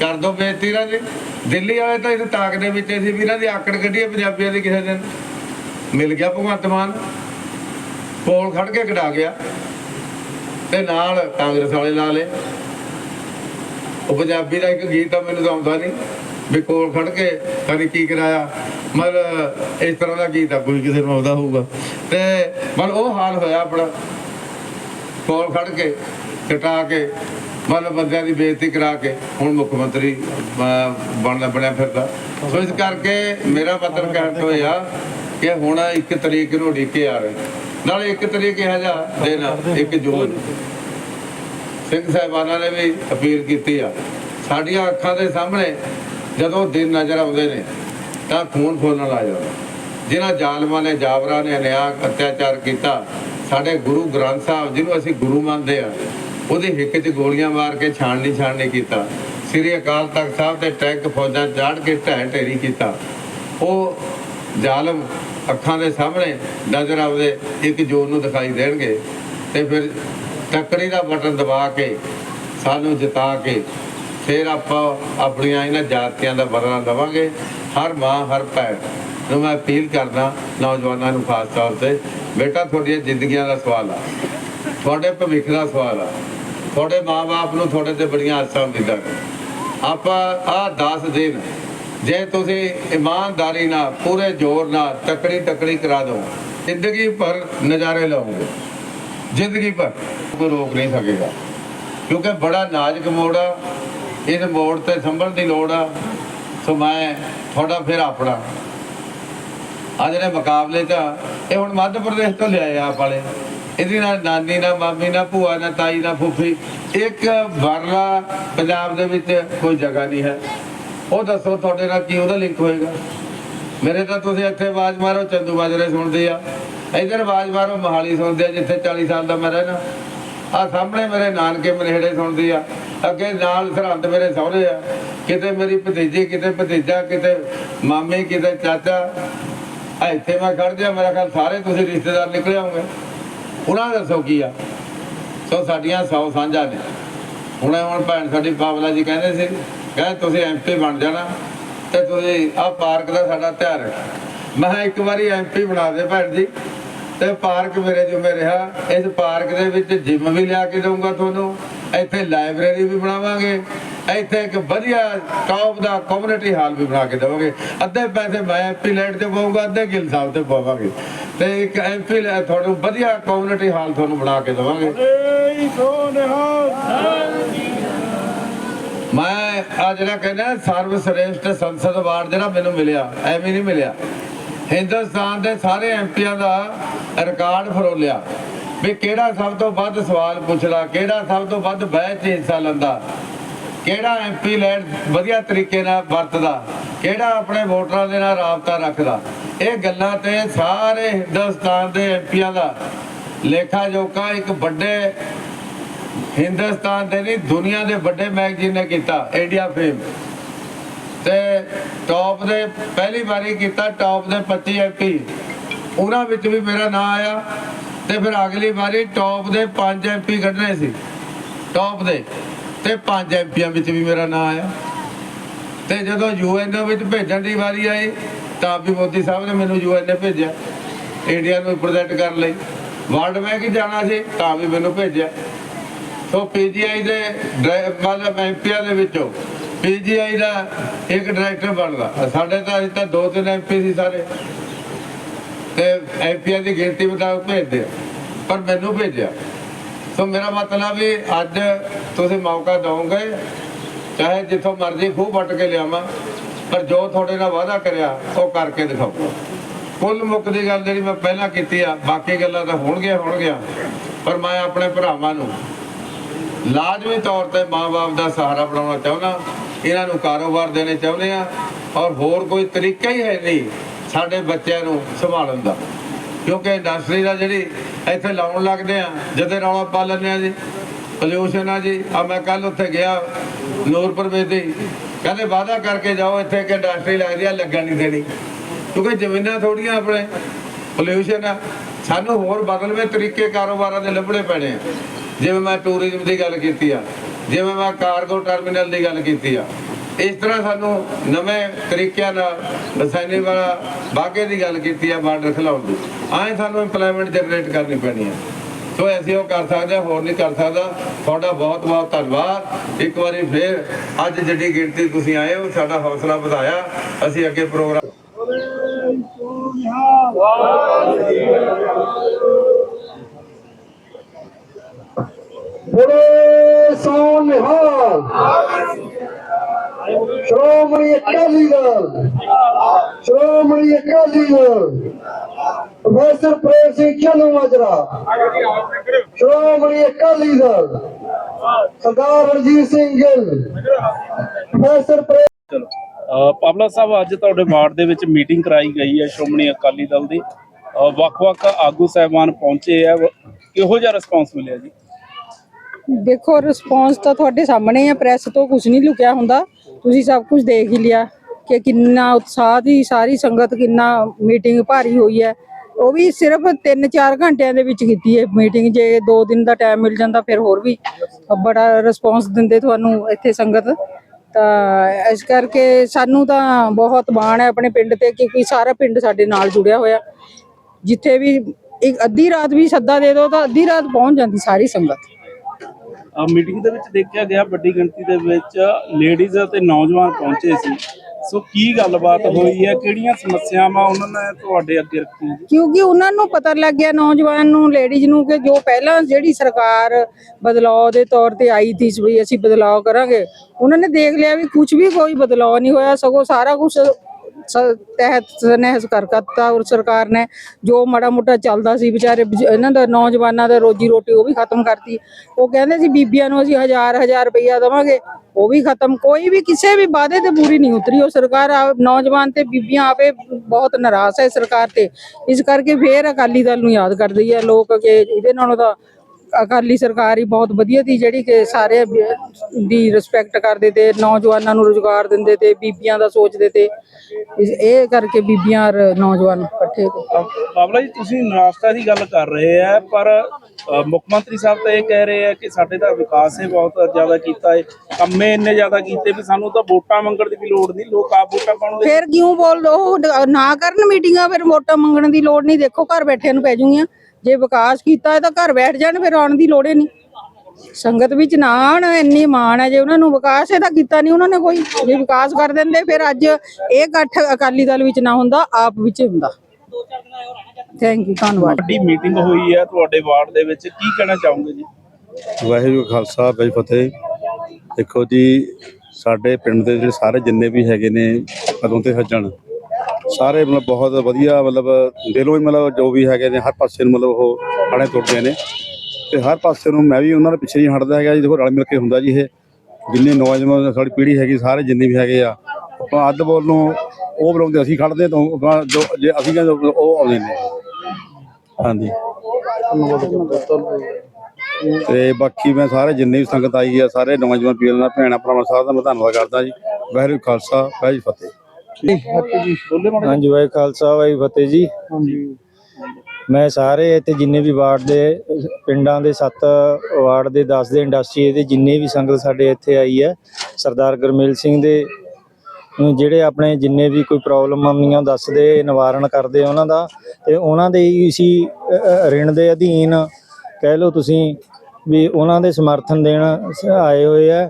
ਕਰ ਦੋ ਬੇਇੱਜ਼ਤੀ ਨਾ ਦਿੱਲੀ ਵਾਲੇ ਤਾਂ ਇਸ ਤਾਕ ਦੇ ਵਿੱਚ ਸੀ ਵੀ ਇਹਨਾਂ ਦੀ ਆਕੜ ਕੱਢੀਏ ਪੰਜਾਬੀਆਂ ਦੀ ਕਿਸੇ ਦਿਨ। ਮਿਲ ਗਿਆ ਭਗਵੰਤ ਮਾਨ। ਕੋਲ ਖੜ ਕੇ ਕਢਾ ਗਿਆ। ਤੇ ਨਾਲ ਕਾਂਗਰਸ ਵਾਲੇ ਲਾ ਲਏ। ਉਹ ਪੰਜਾਬੀ ਦਾ ਇੱਕ ਗੀਤ ਆ ਮੈਨੂੰ ਤਾਂ ਆਉਂਦਾ ਨਹੀਂ। ਵੀ ਕੋਲ ਖੜ ਕੇ ਕਦੀ ਕੀ ਕਰਾਇਆ। ਮਤਲਬ ਇਸ ਤਰ੍ਹਾਂ ਦਾ ਗੀਤ ਆ, ਕੋਈ ਕਿਸੇ ਨੂੰ ਆਉਂਦਾ ਹੋਊਗਾ। ਤੇ ਮਤਲਬ ਉਹ ਹਾਲ ਹੋਇਆ ਆਪਣਾ। ਕੋਲ ਖੜ ਕੇ ਕਟਾ ਕੇ ਮਤਲਬ ਬੰਦਿਆਂ ਦੀ ਬੇਇੱਜ਼ਤੀ ਕਰਾ ਕੇ ਹੁਣ ਮੁੱਖ ਮੰਤਰੀ ਅਹ, ਬਣਿਆ ਫਿਰਦਾ। ਸੋ ਇਸ ਕਰਕੇ ਮੇਰਾ ਮਤਲਬ ਕਹਿਣ ਤੋਂ ਆ ਕਿ ਹੁਣ ਇੱਕ ਤਰੀਕ ਨੂੰ ਉਡੀਕੇ ਆ ਰਹੇ। ਨਾਲੇ ਇੱਕ ਤਰੀਕ ਇਹ ਜਾ ਦੇਣਾ ਇੱਕ ਜੂਨ। ਸਿੰਘ ਸਾਹਿਬਾਨਾਂ ਨੇ ਵੀ ਅਪੀਲ ਕੀਤੀ ਆ। ਸਾਡੀਆਂ ਅੱਖਾਂ ਦੇ ਸਾਹਮਣੇ ਜਦੋਂ ਦਿਨ ਨਜ਼ਰ ਆਉਂਦੇ ਨੇ ਤਾਂ ਖੂਨ ਖੋਲਣ ਲੱਗ ਜਾਂਦਾ। ਜਿਨ੍ਹਾਂ ਜ਼ਾਲਮਾਂ ਨੇ ਜਾਬਰਾਂ ਨੇ ਅਨਿਆਂ ਅਤਿਆਚਾਰ ਕੀਤਾ ਸਾਡੇ ਗੁਰੂ ਗ੍ਰੰਥ ਸਾਹਿਬ, ਜਿਹਨੂੰ ਅਸੀਂ ਗੁਰੂ ਮੰਨਦੇ ਆ, ਉਹਦੇ ਹਿੱਕ 'ਚ ਗੋਲੀਆਂ ਮਾਰ ਕੇ ਛਾਣਨੀ ਛਾਣਨੀ ਕੀਤਾ। ਸ੍ਰੀ ਅਕਾਲ ਤਖਤ ਸਾਹਿਬ ਤੇ ਟੈਂਕ ਫੌਜਾਂ ਚਾੜ ਕੇ ਢਹਿ ਢੇਰੀ ਕੀਤਾ। ਉਹ ਜ਼ਾਲਮ ਅੱਖਾਂ ਦੇ ਸਾਹਮਣੇ ਨਜ਼ਰ ਆਉਂਦੇ, ਇੱਕ ਜੂਨ ਨੂੰ ਦਿਖਾਈ ਦੇਣਗੇ। ਤੇ ਫਿਰ ਟੱਕਰੀ ਦਾ ਬਟਨ ਦਬਾ ਕੇ, ਸਾਨੂੰ ਜਿਤਾ ਕੇ, ਫਿਰ ਆਪਾਂ ਆਪਣੀਆਂ ਇਹਨਾਂ ਜਾਤੀਆਂ ਦਾ ਬਦਲਾ ਲਵਾਂਗੇ ਹਰ ਮਾਂ, ਹਰ ਭੈਣ। ਨੂੰ ਮੈਂ ਅਪੀਲ ਕਰਦਾ ਨੌਜਵਾਨਾਂ ਨੂੰ ਖਾਸ ਤੌਰ ਤੇ, ਬੇਟਾ ਤੁਹਾਡੀਆਂ ਜ਼ਿੰਦਗੀਆਂ ਦਾ ਸਵਾਲ ਆ। ਤੁਹਾਡੇ ਭਵਿੱਖ ਦਾ ਸਵਾਲ ਆ। ਤੁਹਾਡੇ ਮਾਪੇ ਨੂੰ ਤੁਹਾਡੇ ਤੇ ਬੜੀਆਂ ਆਸਾਂ ਦਿੰਦਾ ਆਪਾਂ ਆਹ 10 ਦਿਨ, ਜੇ ਤੁਸੀਂ ਇਮਾਨਦਾਰੀ ਨਾਲ, ਪੂਰੇ ਜ਼ੋਰ ਨਾਲ ਤਕੜੀ ਤਕੜੀ ਕਰਾ ਦਿਓ, ਜ਼ਿੰਦਗੀ ਭਰ ਨਜ਼ਾਰੇ ਲਓਗੇ। ਜ਼ਿੰਦਗੀ ਭਰ ਕੋਈ ਰੋਕ ਨਹੀਂ ਸਕੇਗਾ। ਕਿਉਂਕਿ ਬੜਾ ਨਾਜ਼ੁਕ ਮੋੜ ਆ। ਇਸ ਮੋੜ ਤੇ ਸੰਭਲਣ ਦੀ ਲੋੜ ਆ। ਸੋ ਮੈਂ ਤੁਹਾਡਾ ਫਿਰ ਆਪਣਾ ਆ ਜਿਹੜੇ ਮੁਕਾਬਲੇ ਚ ਇਹ ਹੁਣ ਮੱਧ ਪ੍ਰਦੇਸ਼ ਤੋਂ ਲਿਆਏ ਆਪ ਵਾਲੇ। ਇਹਦੀ ਨਾਲ ਨਾਨੀ, ਨਾ ਮਾਮੀ, ਨਾ ਭੂਆ, ਨਾ ਤਾਈ, ਨਾ ਫੁੱਫੀ, ਇੱਕ ਵਰਲਾ ਪੰਜਾਬ ਦੇ ਵਿੱਚ ਕੋਈ ਜਗ੍ਹਾ ਨਹੀਂ ਹੈ। ਉਹ ਦੱਸੋ ਤੁਹਾਡੇ ਨਾਲ ਕੀ ਉਹਦਾ ਲਿੰਕ ਹੋਏਗਾ? ਮੇਰੇ ਤਾਂ ਤੁਸੀਂ ਇੱਥੇ ਆਵਾਜ਼ ਮਾਰੋ, ਚੰਦੂ ਬਾਜਰੇ ਸੁਣਦੇ ਆ। ਇਧਰ ਆਵਾਜ਼ ਮਾਰੋ, ਮਹਾਲੀ ਸੁਣਦੇ ਆ, ਜਿੱਥੇ 40 ਸਾਲ ਦਾ ਮੈਂ ਰਹਿਣਾ। ਆ ਸਾਹਮਣੇ ਮੇਰੇ ਨਾਨਕੇ ਮਨੇੜੇ ਸੁਣਦੇ ਆ। ਅੱਗੇ ਨਾਲ ਸਰਹੰਦ ਮੇਰੇ ਸਹੁਰੇ ਆ। ਕਿਤੇ ਮੇਰੀ ਭਤੀਜੀ, ਕਿਤੇ ਭਤੀਜਾ, ਕਿਤੇ ਮਾਮੀ, ਕਿਤੇ ਚਾਚਾ। ਇੱਥੇ ਮੈਂ ਖੜ ਗਿਆ, ਮੇਰਾ ਖਿਆਲ ਸਾਰੇ ਤੁਸੀਂ ਰਿਸ਼ਤੇਦਾਰ ਨਿਕਲੇ ਹੋਗੇ ਉਹਨਾਂ ਦਾ ਦੱਸੋ ਕੀ ਆ? ਸੋ ਸਾਡੀਆਂ ਸੌ ਸਾਂਝਾਂ ਨੇ। ਹੁਣੇ ਹੁਣ ਭੈਣ ਸਾਡੀ ਪਾਵਲਾ ਜੀ ਕਹਿੰਦੇ ਸੀ, ਕਹਿੰਦੇ ਤੁਸੀਂ ਐਮਪੀ ਬਣ ਜਾਣਾ ਤੇ ਤੁਸੀਂ ਆਹ ਪਾਰਕ ਦਾ ਸਾਡਾ ਧਿਆਨ ਰੱਖੋ ਮੈਂ ਕਿਹਾ ਇੱਕ ਵਾਰੀ ਐਮਪੀ ਬਣਾ ਦੇ ਭੈਣ ਜੀ ਤੇ ਪਾਰਕ ਮੇਰੇ ਜਿੰਮੇ ਰਿਹਾ। ਇਸ ਪਾਰਕ ਦੇ ਵਿੱਚ ਜਿਮ ਵੀ ਲਿਆ ਕੇ ਦਊਂਗਾ ਤੁਹਾਨੂੰ। ਇੱਥੇ ਲਾਇਬ੍ਰੇਰੀ ਵੀ ਬਣਾਵਾਂਗੇ। ਇੱਥੇ ਇੱਕ ਵਧੀਆ ਟੌਪ ਦਾ ਕਮਿਊਨਿਟੀ ਹਾਲ ਵੀ ਬਣਾ ਕੇ ਦੇਵਾਂਗੇ। ਅੱਧੇ ਪੈਸੇ ਮੈਂ ਐਮਪੀ ਲੈਟ ਤੇ ਪਾਊਂਗਾ, ਅੱਧੇ ਗਿੱਲ ਸਾਹਿਬ ਤੇ ਪਾਵਾਂਗੇ। ਤੇ ਇੱਕ ਐਮਪੀ ਤੁਹਾਨੂੰ ਵਧੀਆ ਕਮਿਊਨਿਟੀ ਹਾਲ ਤੁਹਾਨੂੰ ਬਣਾ ਕੇ ਦੇਵਾਂਗੇ। ਮੈਂ ਆ ਜਿਹੜਾ ਕਹਿੰਦਾ ਸਰਵ ਸ੍ਰੇਸ਼ਟ ਸੰਸਦ ਅਵਾਰਡ ਜਿਹੜਾ ਮੈਨੂੰ ਮਿਲਿਆ, ਐਵੇਂ ਨਹੀਂ ਮਿਲਿਆ। ਹਿੰਦੁਸਤਾਨ ਦੇ ਸਾਰੇ ਐਮਪੀਆਂ ਦਾ ਰਿਕਾਰਡ ਫਰੋਲਿਆ ਵੀ ਕਿਹੜਾ ਸਭ ਤੋਂ ਵੱਧ ਸਵਾਲ ਪੁੱਛਦਾ, ਕਿਹੜਾ ਸਭ ਤੋਂ ਵੱਧ ਬਹਿ 'ਚ ਹਿੱਸਾ ਲੈਂਦਾ ਕਿਹੜਾ ਐਮਪੀ ਲੈਣ ਵਧੀਆ ਤਰੀਕੇ ਨਾਲ ਵਰਤਦਾ? ਕਿਹੜਾ ਆਪਣੇ ਵੋਟਰਾਂ ਦੇ ਨਾਲ ਰਾਬਤਾ ਰੱਖਦਾ? ਇਹ ਗੱਲਾਂ ਤੇ ਸਾਰੇ ਹਿੰਦੁਸਤਾਨ ਦੇ ਐਮਪੀਆਂ ਦਾ ਲੇਖਾ ਜੋਖਾ ਇੱਕ ਵੱਡੇ ਹਿੰਦੁਸਤਾਨ ਦੇ ਨਹੀਂ, ਦੁਨੀਆ ਦੇ ਵੱਡੇ ਮੈਗਜ਼ੀਨ ਨੇ ਕੀਤਾ, ਇੰਡੀਆ ਫੇਮ। ਤੇ ਟੌਪ ਦੇ ਪਹਿਲੀ ਵਾਰੀ ਕੀਤਾ ਟੌਪ ਦੇ 25 ਐਮਪੀ ਉਹਨਾਂ ਵਿੱਚ ਵੀ ਮੇਰਾ ਨਾਮ ਆਇਆ ਤੇ ਫਿਰ ਅਗਲੀ ਵਾਰੀ ਟੌਪ ਦੇ 5 ਐਮਪੀ ਕੱਢਣੇ ਸੀ। ਟੌਪ ਦੇ। ਤੇ 5 ਐਮਪੀਆਂ ਵਿੱਚ ਵੀ ਮੇਰਾ ਨਾਮ ਆਇਆ। ਤੇ ਜਦੋਂ ਯੂਐਨ ਵਿੱਚ ਭੇਜਣ ਦੀ ਵਾਰੀ ਆਈ, ਤਾਂ ਵੀ ਮੋਦੀ ਸਾਹਿਬ ਨੇ ਮੈਨੂੰ ਯੂਐਨ ਭੇਜਿਆ, ਇੰਡੀਆ ਨੂੰ ਰਿਪਰੈਜ਼ੈਂਟ ਕਰਨ ਲਈ। ਵਰਲਡ ਬੈਂਕ ਜਾਣਾ ਸੀ, ਤਾਂ ਵੀ ਮੈਨੂੰ ਭੇਜਿਆ। ਸੋ ਪੀਜੀਆਈ ਦੇ ਡਰਾਈ- ਮਤਲਬ ਐਮਪੀਆਂ ਦੇ ਵਿੱਚੋਂ ਪੀਜੀਆਈ ਦਾ ਇੱਕ ਡਾਇਰੈਕਟਰ ਬਣਦਾ। ਸਾਡੇ ਤਾਂ ਅਜੇ ਤਾਂ ਦੋ ਤਿੰਨ ਐਮਪੀ ਸੀ ਸਾਰੇ। ਤੇ ਐਮਪੀਆਂ ਦੀ ਗਿਣਤੀ ਮੁਤਾਬਕ ਭੇਜਦੇ ਪਰ ਮੈਨੂੰ ਭੇਜਿਆ। ਸੋ ਮੇਰਾ ਮਤਲਬ ਵੀ ਅੱਜ ਤੁਸੀਂ ਮੌਕਾ ਦਿਓਗੇ ਚਾਹੇ ਜਿੱਥੋਂ ਮਰਜ਼ੀ ਖੂਹ ਵੱਟ ਕੇ ਲਿਆਵਾਂ, ਪਰ ਜੋ ਤੁਹਾਡੇ ਨਾਲ ਵਾਅਦਾ ਕਰਿਆ, ਉਹ ਕਰਕੇ ਦਿਖਾਓ। ਕੁੱਲ ਮੁੱਕ ਦੀ ਗੱਲ ਜਿਹੜੀ ਮੈਂ ਪਹਿਲਾਂ ਕੀਤੀ ਆ, ਬਾਕੀ ਗੱਲਾਂ ਤਾਂ ਹੋਣਗੀਆਂ ਹੋਣਗੀਆਂ, ਪਰ ਮੈਂ ਆਪਣੇ ਭਰਾਵਾਂ ਨੂੰ ਲਾਜ਼ਮੀ ਤੌਰ ਤੇ ਮਾਂ-ਬਾਪ ਦਾ ਸਹਾਰਾ ਬਣਾਉਣਾ ਚਾਹੁੰਦਾ, ਇਹਨਾਂ ਨੂੰ ਕਾਰੋਬਾਰ ਦੇਣੇ ਚਾਹੁੰਦੇ ਆ, ਔਰ ਹੋਰ ਕੋਈ ਤਰੀਕਾ ਹੀ ਹੈ ਨਹੀਂ ਸਾਡੇ ਬੱਚਿਆਂ ਨੂੰ ਸੰਭਾਲਣ ਦਾ। ਕਿਉਂਕਿ ਇੰਡਸਟਰੀ ਦਾ ਜਿਹੜੀ ਇੱਥੇ ਲਾਉਣ ਲੱਗਦੇ ਆ ਜਦੇ ਰੌਲਾ ਪਾ ਲੈਂਦੇ ਆ ਜੀ ਪੋਲਿਊਸ਼ਨ ਆ ਜੀ ਆ ਮੈਂ ਕੱਲ ਉੱਥੇ ਗਿਆ ਨੂਰਪੁਰ ਵੇਦੀ ਕਹਿੰਦੇ ਵਾਅਦਾ ਕਰਕੇ ਜਾਓ, ਇੱਥੇ ਕਿ ਇੰਡਸਟਰੀ ਲੱਗਦੀ ਆ, ਲੱਗਣ ਨਹੀਂ ਦੇਣੀ। ਕਿਉਂਕਿ ਜ਼ਮੀਨਾਂ ਥੋੜੀਆਂ ਆਪਣੇ ਪੋਲਿਊਸ਼ਨ ਆ। ਸਾਨੂੰ ਹੋਰ ਬਦਲਵੇਂ ਤਰੀਕੇ ਕਾਰੋਬਾਰਾਂ ਦੇ ਲੱਭਣੇ ਪੈਣੇ ਆ। ਜਿਵੇਂ ਮੈਂ ਟੂਰਿਜ਼ਮ ਦੀ ਗੱਲ ਕੀਤੀ ਆ, ਜਿਵੇਂ ਮੈਂ ਕਾਰਗੋ ਟਰਮੀਨਲ ਦੀ ਗੱਲ ਕੀਤੀ ਆ। ਇਸ ਤਰ੍ਹਾਂ ਸਾਨੂੰ ਨਵੇਂ ਤਰੀਕਿਆਂ ਨਾਲ ਰਸਾਇਣੀ ਵਾਲਾ ਬਾਗੇ ਦੀ ਗੱਲ ਕੀਤੀ ਆ ਬਾਰਡਰ ਖਿਲਾਉਣ ਦੀ। ਐਂ ਸਾਨੂੰ ਇੰਪਲੋਇਮੈਂਟ ਜਨਰੇਟ ਕਰਨੀ ਪੈਣੀ ਆ। ਸੋ ਅਸੀਂ ਉਹ ਕਰ ਸਕਦੇ ਹੋਰ ਨਹੀਂ ਕਰ ਸਕਦਾ। ਤੁਹਾਡਾ ਬਹੁਤ ਬਹੁਤ ਧੰਨਵਾਦ। ਇੱਕ ਵਾਰੀ ਫੇਰ ਅੱਜ ਜਿਹੜੀ ਗਿਣਤੀ ਤੁਸੀਂ ਆਏ ਹੋ, ਸਾਡਾ ਹੌਸਲਾ ਵਧਾਇਆ। ਅਸੀਂ ਅੱਗੇ ਪ੍ਰੋਗਰਾਮ ਬੜੇ ਸੋ ਨਿਹਾਲ ਸ਼੍ਰੋਮਣੀ ਅਕਾਲੀ ਦਲ ਸ਼੍ਰੋਮਣੀ ਅਕਾਲੀ ਦਲ ਪ੍ਰੋਫੈਸਰ ਪ੍ਰੇਮ ਸਿੰਘ ਚੰਨੂ ਮਾਜਰਾ ਸ਼੍ਰੋਮਣੀ ਅਕਾਲੀ ਦਲ ਸਰਦਾਰ ਰਣਜੀਤ ਸਿੰਘ ਗਿੱਲ ਪ੍ਰੋਫੈਸਰ ਪ੍ਰੇਮ ਪਾਵਲਾ ਸਾਹਿਬ ਅੱਜ ਤੁਹਾਡੇ ਵਾਰਡ ਦੇ ਵਿੱਚ ਮੀਟਿੰਗ ਕਰਾਈ ਗਈ ਹੈ ਸ਼੍ਰੋਮਣੀ ਅਕਾਲੀ ਦਲ ਦੀ। ਵੱਖ-ਵੱਖ ਆਗੂ ਸਹਿਬਾਨ ਪਹੁੰਚੇ ਆ। ਕਿਹੋ ਜਿਹਾ ਰਿਸਪਾਂਸ ਮਿਲਿਆ ਜੀ? ਦੇਖੋ ਰਿਸਪੌਂਸ ਤਾਂ ਤੁਹਾਡੇ ਸਾਹਮਣੇ ਹੈ ਪ੍ਰੈਸ ਤੋਂ ਕੁਝ ਨਹੀਂ ਲੁਕਿਆ ਹੁੰਦਾ। ਤੁਸੀਂ ਸਭ ਕੁਝ ਦੇਖ ਹੀ ਲਿਆ ਕਿ ਕਿੰਨਾ ਉਤਸ਼ਾਹ ਦੀ ਸਾਰੀ ਸੰਗਤ ਕਿੰਨਾ ਮੀਟਿੰਗ ਭਾਰੀ ਹੋਈ ਹੈ। ਉਹ ਵੀ ਸਿਰਫ 3-4 ਘੰਟਿਆਂ ਦੇ ਵਿੱਚ ਕੀਤੀ ਹੈ ਮੀਟਿੰਗ ਜੇ 2 ਦਿਨ ਦਾ ਟਾਈਮ ਮਿਲ ਜਾਂਦਾ ਫਿਰ ਹੋਰ ਵੀ ਬੜਾ ਰਿਸਪੌਂਸ ਦਿੰਦੇ ਤੁਹਾਨੂੰ ਇੱਥੇ ਸੰਗਤ। ਤਾਂ ਇਸ ਕਰਕੇ ਸਾਨੂੰ ਤਾਂ ਬਹੁਤ ਮਾਣ ਹੈ ਆਪਣੇ ਪਿੰਡ ਤੇ ਕਿਉਂਕਿ ਸਾਰਾ ਪਿੰਡ ਸਾਡੇ ਨਾਲ ਜੁੜਿਆ ਹੋਇਆ। ਜਿੱਥੇ ਵੀ ਇੱਕ ਅੱਧੀ ਰਾਤ ਵੀ ਸੱਦਾ ਦੇ ਦਿਓ ਤਾਂ ਅੱਧੀ ਰਾਤ ਪਹੁੰਚ ਜਾਂਦੀ ਸਾਰੀ ਸੰਗਤ। ਮੀਟਿੰਗ ਦੇ ਵਿੱਚ ਦੇਖਿਆ ਗਿਆ ਵੱਡੀ ਗਿਣਤੀ ਦੇ ਵਿੱਚ ਲੇਡੀਜ਼ ਅਤੇ ਨੌਜਵਾਨ ਪਹੁੰਚੇ ਸੀ। ਸੋ ਕੀ ਗੱਲਬਾਤ ਹੋਈ ਹੈ? ਕਿਹੜੀਆਂ ਸਮੱਸਿਆਵਾਂ ਉਹਨਾਂ ਨੇ ਤੁਹਾਡੇ ਅੱਗੇ ਰੱਖੀਆਂ? ਕਿਉਂਕਿ ਉਹਨਾਂ ਨੂੰ ਪਤਾ ਲੱਗ ਗਿਆ ਨੌਜਵਾਨ ਨੂੰ ਲੇਡੀਜ਼ ਨੂੰ, ਕਿ ਜੋ ਪਹਿਲਾਂ ਜਿਹੜੀ ਸਰਕਾਰ ਬਦਲਾਅ ਦੇ ਤੌਰ ਤੇ ਆਈ ਸੀ, ਵੀ ਅਸੀਂ ਬਦਲਾਅ ਕਰਾਂਗੇ, ਉਹਨਾਂ ਨੇ ਦੇਖ ਲਿਆ ਵੀ ਕੁਝ ਵੀ ਕੋਈ ਬਦਲਾਅ ਨਹੀਂ ਹੋਇਆ, ਸਗੋਂ ਸਾਰਾ ਕੁਝ ਤਹਿਤ ਸਨਹਿਸ ਕਰ, ਕਰਤਾ ਔਰ ਸਰਕਾਰ ਨੇ ਜੋ ਮਾੜਾ ਮੋਟਾ ਚੱਲਦਾ ਸੀ, ਵਿਚਾਰੇ ਇਹਨਾਂ ਦਾ ਨੌਜਵਾਨਾਂ ਦਾ ਰੋਜੀ ਰੋਟੀ ਉਹ ਵੀ ਖਤਮ ਕਰਤੀ। ਉਹ ਕਹਿੰਦੇ ਸੀ, ਬੀਬੀਆਂ ਨੂੰ ਅਸੀਂ ਹਜ਼ਾਰ ਹਜ਼ਾਰ ਰੁਪਈਆ ਦੇਵਾਂਗੇ, ਉਹ ਵੀ ਖਤਮ। ਕੋਈ ਵੀ ਕਿਸੇ ਵੀ ਵਾਅਦੇ ਤੇ ਪੂਰੀ ਨਹੀਂ ਉਤਰੀ। ਉਹ ਸਰਕਾਰ ਨੌਜਵਾਨ ਤੇ ਬੀਬੀਆਂ ਆਪੇ ਬਹੁਤ ਨਾਰਾਜ਼ ਹੈ ਸਰਕਾਰ ਤੇ। ਇਸ ਕਰਕੇ ਫੇਰ ਅਕਾਲੀ ਦਲ ਨੂੰ ਯਾਦ ਕਰਦੀ ਹੈ। ਲੋਕ ਕਿ ਇਹਦੇ ਨਾਲੋਂ ਤਾਂ ਅਕਾਲੀ ਸਰਕਾਰ ਹੀ ਬਹੁਤ ਵਧੀਆ ਸੀ ਜਿਹੜੀ ਕਿ ਸਾਰੇ ਦੀ ਰਿਸਪੈਕਟ ਕਰਦੇ ਤੇ ਨੌਜਵਾਨਾਂ ਨੂੰ ਰੋਜ਼ਗਾਰ ਦਿੰਦੇ ਤੇ ਬੀਬੀਆਂ ਦਾ ਸੋਚਦੇ ਤੇ। ਇਹ ਕਰਕੇ ਬੀਬੀਆਂ ਔਰ ਨੌਜਵਾਨ ਇਕੱਠੇ ਪਾਵਲਾ ਜੀ ਤੁਸੀਂ ਨਿਰਾਸ਼ਤਾ ਦੀ ਗੱਲ ਕਰ ਰਹੇ ਆ ਪਰ ਮੁੱਖ ਮੰਤਰੀ ਸਾਹਿਬ ਤਾਂ ਇਹ ਕਹਿ ਰਹੇ ਆ ਕਿ ਸਾਡੇ ਤਾਂ ਵਿਕਾਸ ਹੈ ਬਹੁਤ ਜ਼ਿਆਦਾ ਕੀਤਾ ਹੈ ਕੰਮੇ ਇੰਨੇ ਜ਼ਿਆਦਾ ਕੀਤੇ ਵੀ ਸਾਨੂੰ ਤਾਂ ਵੋਟਾਂ ਮੰਗਣ ਦੀ ਵੀ ਲੋੜ ਨਹੀਂ ਲੋਕ ਆਪ ਵੋਟਾਂ ਪਾਉਣਗੇ ਫਿਰ ਕਿਉਂ ਬੋਲ ਉਹ ਨਾ ਕਰਨ ਮੀਟਿੰਗਾਂ ਫਿਰ ਵੋਟਾਂ ਮੰਗਣ ਦੀ ਲੋੜ ਨਹੀਂ ਦੇਖੋ ਘਰ ਬੈਠਿਆਂ ਨੂੰ ਪੈ ਜੂਗੀਆਂ ਜੇ ਵਿਕਾਸ ਕੀਤਾ ਹੈ ਤਾਂ ਘਰ ਬੈਠ ਜਾਣ ਫਿਰ ਆਉਣ ਦੀ ਲੋੜ ਹੀ ਨਹੀਂ। ਸੰਗਤ ਵਿੱਚ ਨਾ ਇੰਨੀ ਮਾਣ ਹੈ ਜੇ ਉਹਨਾਂ ਨੂੰ ਵਿਕਾਸ ਇਹਦਾ ਕੀਤਾ ਨਹੀਂ ਉਹਨਾਂ ਨੇ ਕੋਈ ਜੇ ਵਿਕਾਸ ਕਰ ਦਿੰਦੇ ਫਿਰ ਅੱਜ ਇਹ ਇਕੱਠ ਅਕਾਲੀ ਦਲ ਵਿੱਚ ਨਾ ਹੁੰਦਾ ਆਪ ਵਿੱਚ ਹੁੰਦਾ। ਥੈਂਕ ਯੂ ਧੰਨਵਾਦ। ਵੱਡੀ ਮੀਟਿੰਗ ਹੋਈ ਹੈ ਤੁਹਾਡੇ ਵਾਰਡ ਦੇ ਵਿੱਚ ਕੀ ਕਹਿਣਾ ਚਾਹੋਗੇ ਜੀ? ਵਾਹਿਗੁਰੂ ਖਾਲਸਾ ਕੀ ਫਤਿਹ। ਦੇਖੋ ਜੀ ਸਾਡੇ ਪਿੰਡ ਦੇ ਜਿਹੜੇ ਸਾਰੇ ਜਿੰਨੇ ਵੀ ਹੈਗੇ ਨੇ ਕਦੋਂ ਤੇ ਸੱਜਣ ਸਾਰੇ ਮਤਲਬ ਬਹੁਤ ਵਧੀਆ ਮਤਲਬ ਦਿਲੋਂ ਹੀ ਮਤਲਬ ਜੋ ਵੀ ਹੈਗੇ ਨੇ, ਹਰ ਪਾਸੇ ਨੂੰ ਮਤਲਬ ਉਹ ਆਣੇ ਤੁਰਦੇ ਨੇ। ਤੇ ਹਰ ਪਾਸੇ ਨੂੰ ਮੈਂ ਵੀ ਉਹਨਾਂ ਦੇ ਪਿੱਛੇ ਨਹੀਂ ਹਟਦਾ ਹੈਗਾ ਜੀ, ਦੇਖੋ ਰਲ ਮਿਲ ਕੇ ਹੁੰਦਾ ਜੀ ਇਹ। ਜਿੰਨੇ ਨੌਜਵਾਨ, ਸਾਡੀ ਪੀੜ੍ਹੀ ਹੈਗੀ, ਸਾਰੇ ਜਿੰਨੇ ਵੀ ਹੈਗੇ ਆ, ਆਪਾਂ ਅੱਧ ਬੋਲ ਨੂੰ ਉਹ ਬੁਲਾਉਂਦੇ, ਅਸੀਂ ਖੜਦੇ ਤਾਂ ਜੋ, ਜੇ ਅਸੀਂ ਕਹਿੰਦੇ ਉਹ ਆਉਂਦੇ ਨੇ। ਹਾਂਜੀ। ਤੇ ਬਾਕੀ ਮੈਂ ਸਾਰੇ ਜਿੰਨੇ ਵੀ ਸੰਗਤ ਆਈ ਆ, ਸਾਰੇ ਨੌਜਵਾਨ ਪੀਰਾਂ ਦਾ ਭੈਣਾਂ ਭਰਾਵਾਂ ਸਾਰਿਆਂ ਦਾ ਮੈਂ ਧੰਨਵਾਦ ਕਰਦਾ ਜੀ। ਵਾਹਿਗੁਰੂ ਖਾਲਸਾ, ਵਾਹਿਗੁਰੂ ਫਤਿਹ। ਹਾਂਜੀ ਵਾਹਿ ਖਾਲਸਾ ਵਾਹਿ ਫਤਿਹ ਜੀ। ਹਾਂਜੀ। ਮੈਂ ਸਾਰੇ ਇੱਥੇ ਜਿੰਨੇ ਵੀ ਵਾਰਡ ਦੇ ਪਿੰਡਾਂ ਦੇ 7 ਵਾਰਡ ਦੇ 10 ਦੇ ਇੰਡਸਟਰੀ ਦੇ ਜਿੰਨੇ ਵੀ ਸੰਗਤ ਸਾਡੇ ਇੱਥੇ ਆਈ ਹੈ ਸਰਦਾਰ ਗੁਰਮੇਲ ਸਿੰਘ ਦੇ ਜਿਹੜੇ ਆਪਣੇ ਜਿੰਨੇ ਵੀ ਕੋਈ ਪ੍ਰੋਬਲਮ ਆਉਂਦੀਆਂ ਦੱਸਦੇ ਨਿਵਾਰਨ ਕਰਦੇ ਉਹਨਾਂ ਦਾ ਤੇ ਉਹਨਾਂ ਦੇ ਹੀ ਸੀ ਰਿਣ ਦੇ ਅਧੀਨ ਕਹਿ ਲਓ ਤੁਸੀਂ ਵੀ ਉਹਨਾਂ ਦੇ ਸਮਰਥਨ ਦੇਣ ਆਏ ਹੋਏ ਆ।